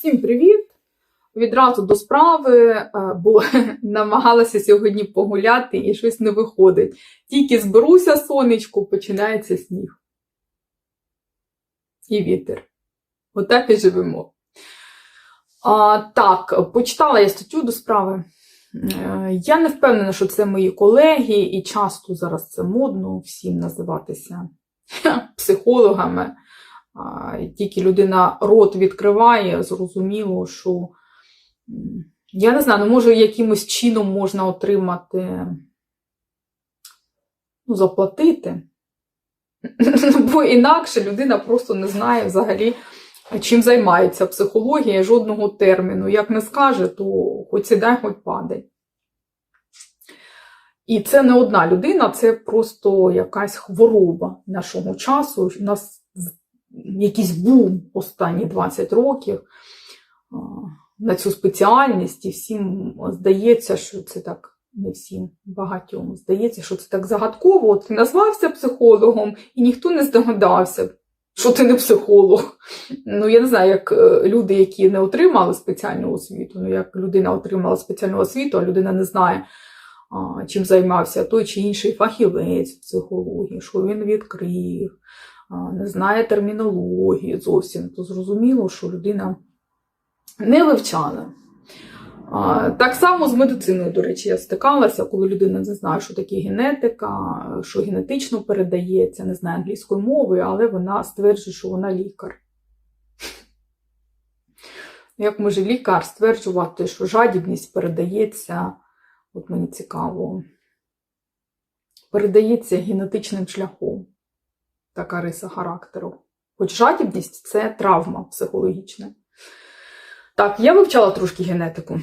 Всім привіт! Відразу до справи, е, бо намагалася сьогодні погуляти і щось не виходить. Тільки зберуся сонечко, починається сніг. І вітер. Отак і живемо. А, так, почитала я статтю до справи. Е, Я не впевнена, що це мої колеги, і часто зараз це модно всім називатися психологами. Тільки людина рот відкриває, зрозуміло, що я не знаю, ну може якимось чином можна отримати, ну, заплатити. Бо інакше людина просто не знає взагалі, чим займається психологія, жодного терміну. Як не скаже, то хоч сідай, хоч падай. І це не одна людина, це просто якась хвороба нашого часу. У нас якийсь бум останні 20 років на цю спеціальність, і всім здається, що це так, не всім багатьом здається, що це так загадково. Ти назвався психологом, і ніхто не здогадався, що ти не психолог. Ну, я не знаю, як е, люди, які не отримали спеціальну освіту, ну як людина отримала спеціальну освіту, а людина не знає, чим займався той чи інший фахівець в психології, що він відкрив, не знає термінології зовсім, то зрозуміло, що людина не вивчала. Так само з медициною, до речі, я стикалася, коли людина не знає, що таке генетика, що генетично передається, не знає англійської мови, але вона стверджує, що вона лікар. Як може лікар стверджувати, що жадібність передається, от мені цікаво, передається генетичним шляхом, така риса характеру. Хоч жадібність це травма психологічна. Так, я вивчала трошки генетику,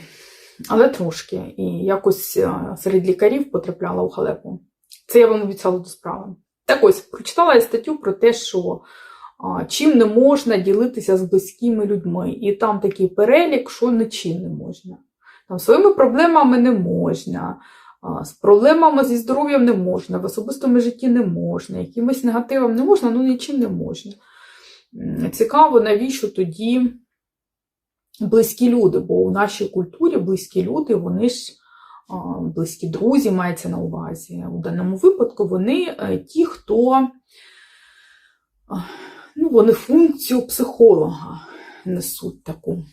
але трошки. І якось е, серед лікарів потрапляла у халепу. Це я вам обіцяла до справи. Так ось, прочитала я статтю про те, що а, чим не можна ділитися з близькими людьми. І там такий перелік, що нічим не можна. Там своїми проблемами не можна, з проблемами зі здоров'ям не можна, в особистому житті не можна, якимось негативом не можна, ну нічим не можна. Цікаво, навіщо тоді близькі люди, бо у нашій культурі близькі люди, вони ж близькі друзі мається на увазі. У даному випадку вони е, ті, хто ну, вони функцію психолога несуть таку.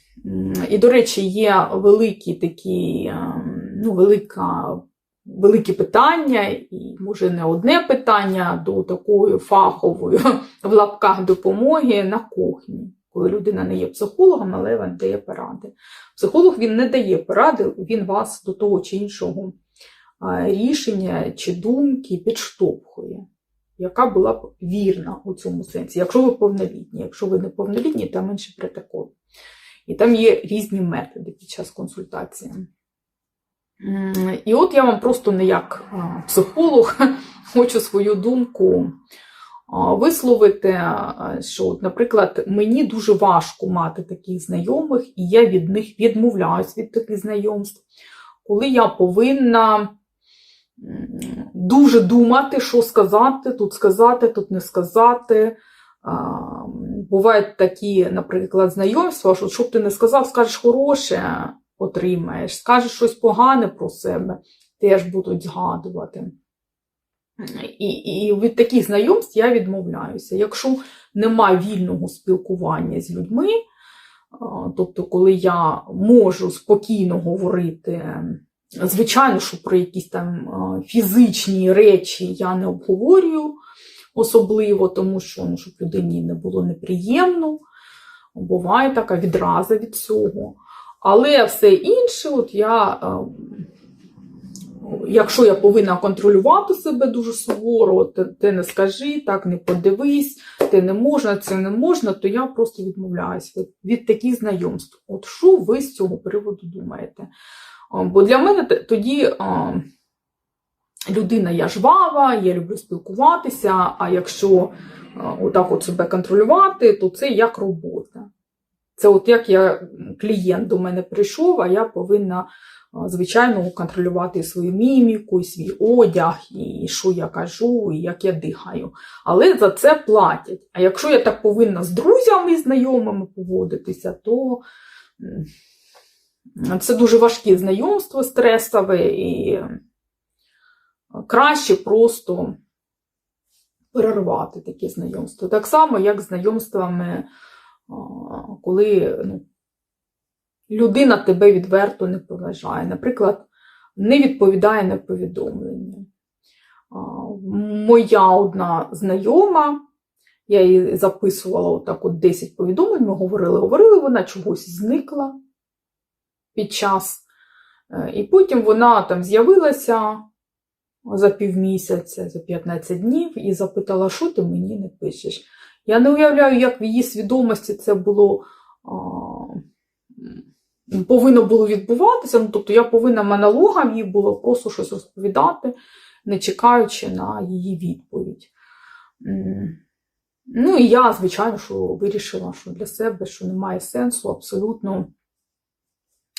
І, до речі, є великі такі, ем, ну, велика, великі питання, і може не одне питання до такої фахової в лапках допомоги на кухні коли людина не є психологом, але він дає поради. Психолог він не дає поради, він вас до того чи іншого рішення чи думки підштовхує, яка була б вірна у цьому сенсі, якщо ви повнолітні. Якщо ви не повнолітні, там інший протокол. І там є різні методи під час консультації. І от я вам просто не як психолог хочу свою думку висловити, що, наприклад, мені дуже важко мати таких знайомих, і я від них відмовляюсь від таких знайомств, коли я повинна дуже думати, що сказати, тут сказати, тут не сказати. Бувають такі, наприклад, знайомства, що щоб ти не сказав, скажеш хороше, отримаєш, скажеш щось погане про себе, теж будуть згадувати. І, і від таких знайомств я відмовляюся. Якщо нема вільного спілкування з людьми, тобто, коли я можу спокійно говорити, звичайно, що про якісь там фізичні речі я не обговорюю особливо, тому що ну, щоб людині не було неприємно, буває така відраза від цього. Але все інше, от я. Якщо я повинна контролювати себе дуже суворо, ти, не скажи, так не подивись, ти не можна, це не можна, то я просто відмовляюся від, від таких знайомств. От що ви з цього приводу думаєте? Бо для мене тоді людина я жвава, я люблю спілкуватися, а якщо отак от себе контролювати, то це як робота. Це от як я клієнт до мене прийшов, а я повинна звичайно, контролювати свою міміку, свій одяг, і що я кажу, і як я дихаю. Але за це платять. А якщо я так повинна з друзями і знайомими поводитися, то це дуже важкі знайомства стресове, і краще просто перервати такі знайомства. Так само, як з знайомствами, коли ну, людина тебе відверто не поважає. Наприклад, не відповідає на повідомлення. Моя одна знайома, я їй записувала отак от 10 повідомлень, ми говорили, говорили, вона чогось зникла під час. Е, І потім вона там з'явилася за півмісяця, за 15 днів, і запитала, що ти мені не пишеш. Я не уявляю, як в її свідомості це було а, повинно було відбуватися. Ну, тобто я повинна монологам їй було просто щось розповідати, не чекаючи на її відповідь. Ну і я, звичайно, що вирішила, що для себе що немає сенсу абсолютно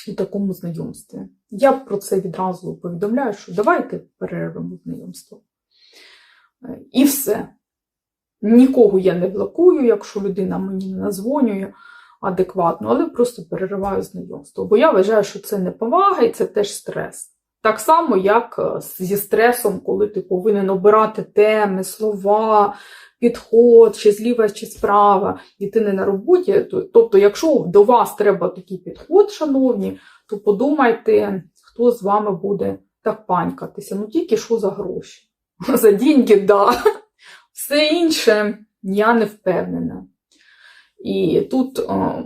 у такому знайомстві. Я про це відразу повідомляю, що давайте перервемо знайомство. Е, І все. Нікого я не блокую, якщо людина мені не назвонює адекватно, але просто перериваю знайомство. Бо я вважаю, що це не повага і це теж стрес. Так само, як е, зі стресом, коли ти повинен обирати теми, слова, підход, чи зліва, чи справа, і ти не на роботі. Тобто, якщо до вас треба такий підход, шановні, то подумайте, хто з вами буде так панькатися. Ну тільки що за гроші. За деньги, да. Все інше я не впевнена. І тут е,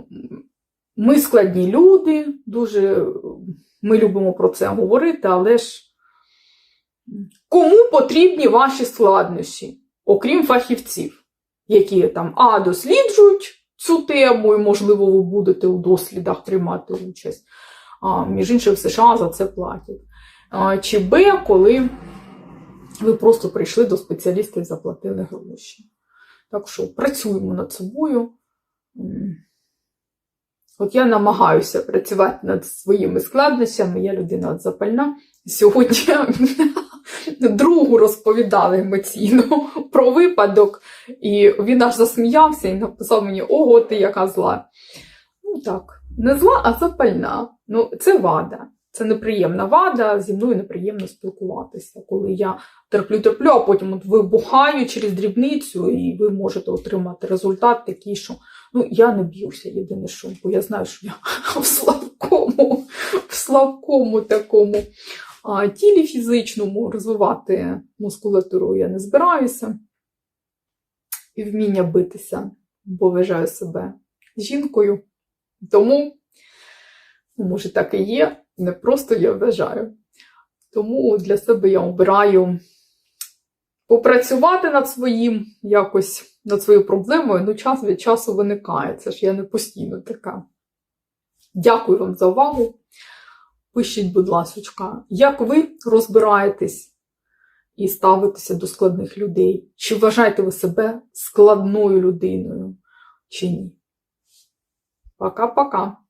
ми складні люди, дуже ми любимо про це говорити, але ж кому потрібні ваші складнощі, окрім фахівців, які там А досліджують цю тему, і, можливо, ви будете у дослідах приймати участь. А, між іншим, в США за це платять. А, чи Б, коли ви просто прийшли до спеціаліста і заплатили гроші. Так що працюємо над собою. От я намагаюся працювати над своїми складнощами, я людина запальна. Сьогодні другу розповідала емоційно про випадок, і він аж засміявся і написав мені: Ого, ти яка зла. Ну так, не зла, а запальна. Ну, це вада. Це неприємна вада, зі мною неприємно спілкуватися, коли я терплю, терплю, а потім от вибухаю через дрібницю, і ви можете отримати результат такий, що ну, я не б'юся, єдине що, бо я знаю, що я в слабкому, в слабкому такому а, тілі фізичному розвивати мускулатуру я не збираюся. І вміння битися, бо вважаю себе жінкою. Тому, може, так і є, не просто я вважаю. Тому для себе я обираю попрацювати над своїм, якось над своєю проблемою, ну час від часу виникає. Це ж я не постійно така. Дякую вам за увагу. Пишіть, будь ласка, як ви розбираєтесь і ставитеся до складних людей? Чи вважаєте ви себе складною людиною, чи ні? Пока-пока.